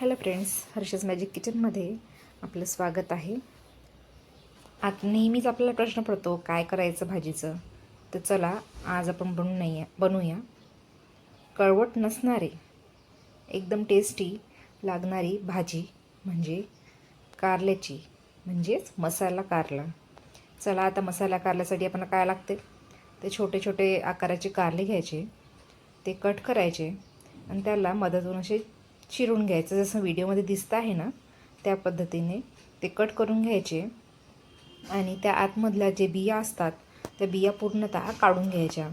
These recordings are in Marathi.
हॅलो फ्रेंड्स हर्षस मॅजिक किचनमध्ये आपलं स्वागत आहे. आत नेहमीच आपल्याला प्रश्न पडतो काय करायचं भाजीचं? तर चला आज आपण बनू नाही बनवूया कळवट नसणारे एकदम टेस्टी लागणारी भाजी म्हणजे कारल्याची म्हणजेच मसाला कारला. चला आता मसाला कारल्यासाठी आपण काय लागते? ते छोटे छोटे आकाराचे कारले घ्यायचे ते कट करायचे आणि त्याला मदतून असे चिरून घ्यायचं. जसं व्हिडिओमध्ये दिसतं आहे ना त्या पद्धतीने ते कट करून घ्यायचे आणि त्या आतमधल्या जे बिया असतात त्या बिया पूर्णतः काढून घ्यायच्या.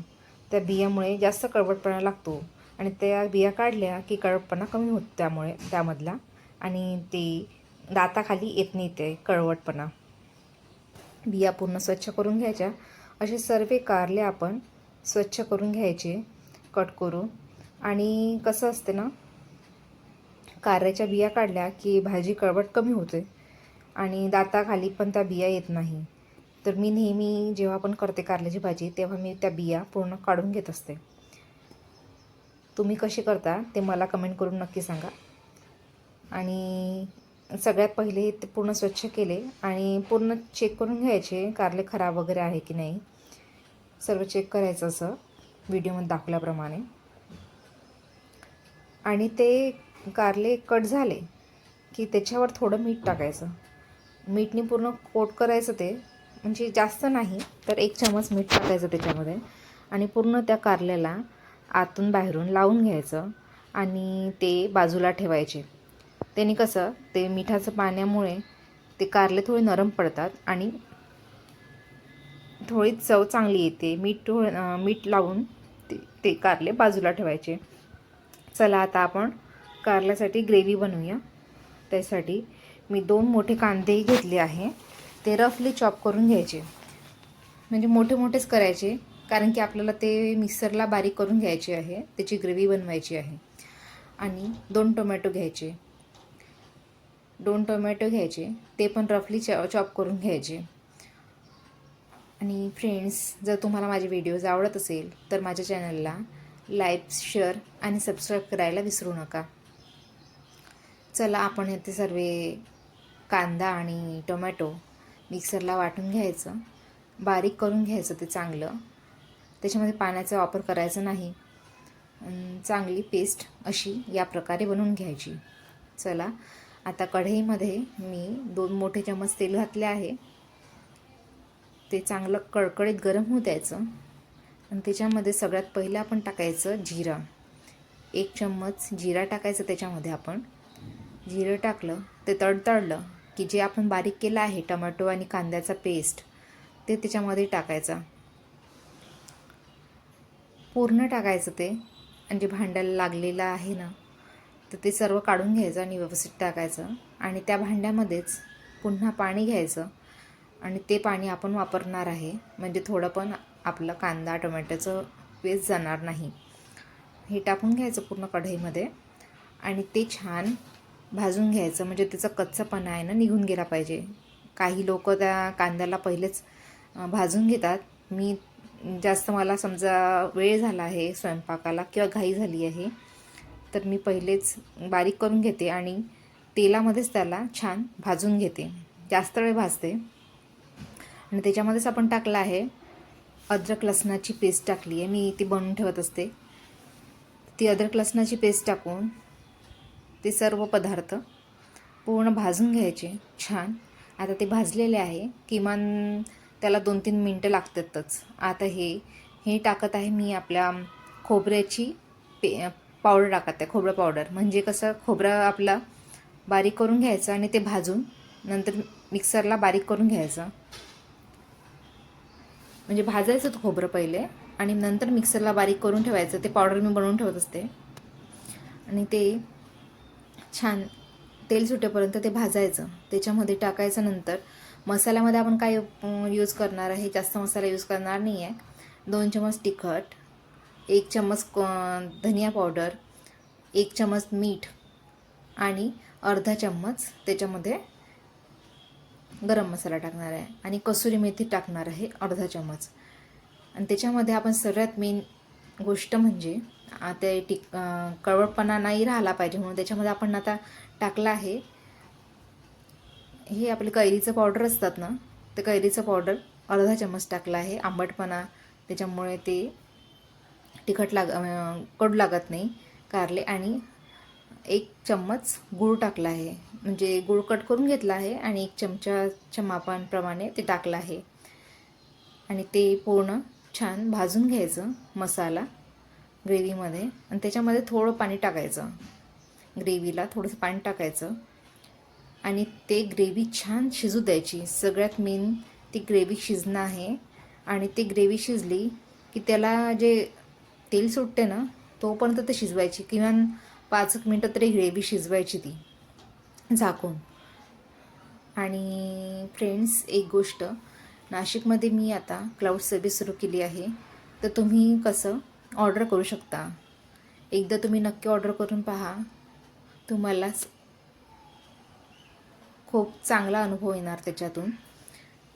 त्या बियामुळे जास्त कळवटपणा लागतो आणि त्या बिया काढल्या की कळवटपणा कमी होतो त्यामुळे त्यामधला आणि ते दाताखाली येत नाही ते कळवटपणा बिया पूर्ण स्वच्छ करून घ्यायच्या. असे सर्व कारले आपण स्वच्छ करून घ्यायचे कट करून. आणि कसं असते ना कारल्याच्या बिया काढल्या की भाजी कळवट कमी होते आणि दाताखाली पण त्या बिया येत नाही. तर मी नेहमी जेव्हा पण करते कारल्याची भाजी तेव्हा मी त्या बिया पूर्ण काढून घेत असते. तुम्ही कशी करता ते मला कमेंट करून नक्की सांगा. आणि सगळ्यात पहिले ते पूर्ण स्वच्छ केले आणि पूर्ण चेक करून घ्यायचे कारले खराब वगैरे आहे की नाही. सर्व चेक करायचं असं व्हिडिओमध्ये दाखवल्याप्रमाणे. आणि ते कारले कट झाले की त्याच्यावर थोडं मीठ टाकायचं. मीठने पूर्ण कोट करायचं ते म्हणजे जास्त नाही तर एक चमच मीठ टाकायचं त्याच्यामध्ये आणि पूर्ण त्या कारल्याला आतून बाहेरून लावून घ्यायचं आणि ते बाजूला ठेवायचे. त्याने कसं ते मिठाचं पाण्यामुळे ते कारले थोडे नरम पडतात आणि थोडी चव चांगली येते. मीठ मीठ लावून ते ते कारले बाजूला ठेवायचे. चला आता आपण कारल्यासाठी ग्रेव्ही बनवूया. त्यासाठी मी दोन मोठे कांदेही घेतले आहे. ते रफली चॉप करून घ्यायचे. म्हणजे मोठे मोठेच करायचे कारण की आपल्याला ते मिक्सरला बारीक करून घ्यायचे आहे. त्याची ग्रेव्ही बनवायची आहे. आणि दोन टोमॅटो घ्यायचे. दोन टोमॅटो घ्यायचे. ते पण रफली चॉ चॉप करून घ्यायचे. आणि फ्रेंड्स जर तुम्हाला माझे व्हिडिओज आवडत असेल तर माझ्या चॅनलला लाईक शेअर आणि सबस्क्राईब करायला विसरू नका. चला आपण ते सर्व कांदा आणि टोमॅटो मिक्सरला वाटून घ्यायचं. बारीक करून घ्यायचं ते चांगलं. त्याच्यामध्ये पाण्याचा वापर करायचा नाही. चांगली पेस्ट अशी या प्रकारे बनवून घ्यायची. चला आता कढईमध्ये मी दोन मोठे चमच तेल घातले आहे. ते चांगलं कडकडीत गरम होऊ द्यायचं. आणि त्याच्यामध्ये सगळ्यात पहिलं आपण टाकायचं जिरा. एक चम्मच जिरा टाकायचं त्याच्यामध्ये आपण. जिरं टाकलं ते तडतडलं की जे आपण बारीक केलं आहे टमॅटो आणि कांद्याचा पेस्ट ते त्याच्यामध्ये टाकायचा. पूर्ण टाकायचं ते. आणि जे भांड्याला लागलेलं आहे ना तर ते सर्व काढून घ्यायचं आणि व्यवस्थित टाकायचं. आणि त्या भांड्यामध्येच पुन्हा पाणी घ्यायचं. आणि ते पाणी आपण वापरणार आहे. म्हणजे थोडं पण आपलं कांदा टोमॅटोचं वेस्ट जाणार नाही. हे टाकून घ्यायचं पूर्ण कढईमध्ये. आणि ते छान भाजून घ्यायचं. म्हणजे त्याचा कच्चापणा आहे ना निघून गेला पाहिजे. काही लोक त्या कांद्याला पहिलेच भाजून घेतात. मी जास्त मला समजा वेळ झाला आहे स्वयंपाकाला किंवा घाई झाली आहे तर मी पहिलेच बारीक करून घेते आणि तेलामध्येच त्याला छान भाजून घेते. जास्त वेळ भाजते. आणि त्याच्यामध्येच आपण टाकलं आहे अद्रक लसणाची पेस्ट टाकली आहे. मी ती बनवून ठेवत असते. ती अद्रक लसणाची पेस्ट टाकून ते सर्व पदार्थ पूर्ण भाजून घ्यायचे. छान. आता ते भाजलेले आहे. किमान त्याला दोन तीन मिनटं लागतातच. आता हे हे टाकत आहे मी आपल्या खोबऱ्याची पे पावडर टाकत आहे खोबरं पावडर. म्हणजे कसं खोबरं आपला बारीक करून घ्यायचं आणि ते भाजून नंतर मिक्सरला बारीक करून घ्यायचं. म्हणजे भाजायचं खोबरं पहिले आणि नंतर मिक्सरला बारीक करून ठेवायचं. ते पावडर मी बनवून ठेवत असते. आणि ते छान तेल सुटेपर्यंत ते भाजायचं. त्याच्यामध्ये टाकायचं नंतर. मसाल्यामध्ये आपण काय यूज करणार आहे? जास्त मसाला यूज करणार नाही आहे दोन चमच तिखट एक चम्मच धनिया पावडर एक चम्मच मीठ आणि अर्धा चम्मच त्याच्यामध्ये गरम मसाला टाकणार आहे. आणि कसुरी मेथी टाकणार आहे अर्धा चम्मच. आणि त्याच्यामध्ये आपण सर्वात मेन गोष्ट म्हणजे ते टिक कळवटपणा नाही राहिला पाहिजे म्हणून त्याच्यामध्ये आपण आता टाकलं आहे. हे आपले कैरीचं पावडर असतात ना ते कैरीचं पावडर अर्धा चम्मच टाकला आहे. आंबटपणा त्याच्यामुळे ते तिखट लाग कडू लागत नाही कारले. आणि एक चम्मच गूळ टाकला आहे. म्हणजे गूळ कट करून घेतला आहे आणि एक चमचाच्या मापांप्रमाणे ते टाकलं आहे. आणि ते पूर्ण छान भाजून घ्यायचं मसाला. ग्रेव्हीमध्ये. आणि त्याच्यामध्ये थोडं पाणी टाकायचं. ग्रेव्हीला थोडंसं पाणी टाकायचं. आणि ते ग्रेव्ही छान शिजू द्यायची. सगळ्यात मेन ती ग्रेव्ही शिजणं आहे. आणि ती ग्रेव्ही शिजली की त्याला जे तेल सुटते ना तोपर्यंत ते शिजवायची. किमान पाच एक मिनटं तरी ग्रेव्ही शिजवायची ती. झाकून. आणि फ्रेंड्स एक गोष्ट. नाशिकमध्ये मी आता क्लाउड सर्व्हिस सुरू केली आहे. तर तुम्ही कसं ऑर्डर करू शकता. एकदा तुम्ही नक्की ऑर्डर करून पहा. तुम्हाला खूप चांगला अनुभव येणार त्याच्यातून.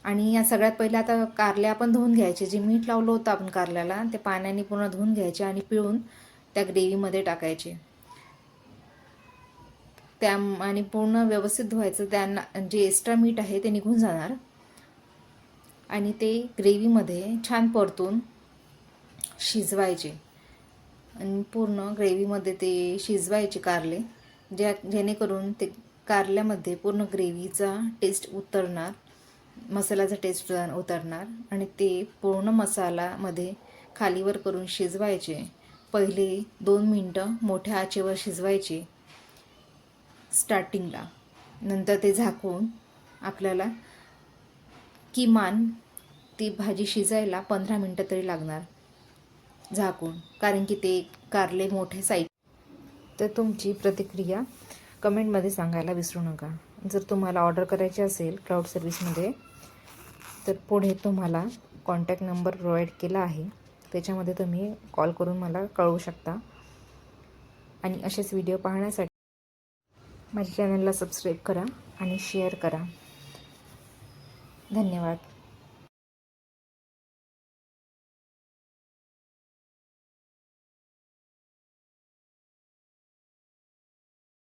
आणि या सगळ्यात पहिले आता कारले आपण धुवून घ्यायचे. जे मीठ लावलं होतं आपण कारल्याला ते पाण्याने पूर्ण धुवून घ्यायचे आणि पिळून त्या ग्रेव्हीमध्ये टाकायचे. त्या आणि पूर्ण व्यवस्थित धुवायचं. त्यांना जे एक्स्ट्रा मीठ आहे ते निघून जाणार. आणि ते ग्रेव्हीमध्ये छान परतून शिजवायचे. आणि पूर्ण ग्रेव्हीमध्ये ते शिजवायचे कारले ज्या जेणेकरून ते कारल्यामध्ये पूर्ण ग्रेव्हीचा टेस्ट उतरणार मसाल्याचा टेस्ट उतरणार आणि ते पूर्ण मसालामध्ये खालीवर करून शिजवायचे. पहिले दोन मिनटं मोठ्या आचेवर शिजवायचे स्टार्टिंगला नंतर ते झाकून आपल्याला किमान ती भाजी शिजायला पंधरा मिनटं तरी लागणार. झाकून कारण की ते कारले मोठे साईज. तर तुमची प्रतिक्रिया कमेंटमध्ये सांगायला विसरू नका. जर तुम्हाला ऑर्डर करायची असेल क्लाउड सर्व्हिसमध्ये तर पुढे तुम्हाला कॉन्टॅक्ट नंबर प्रोव्हाइड केला आहे. त्याच्यामध्ये तुम्ही कॉल करून मला कळवू शकता. आणि असेच व्हिडिओ पाहण्यासाठी माझ्या चॅनलला सबस्क्राईब करा आणि शेअर करा. धन्यवाद.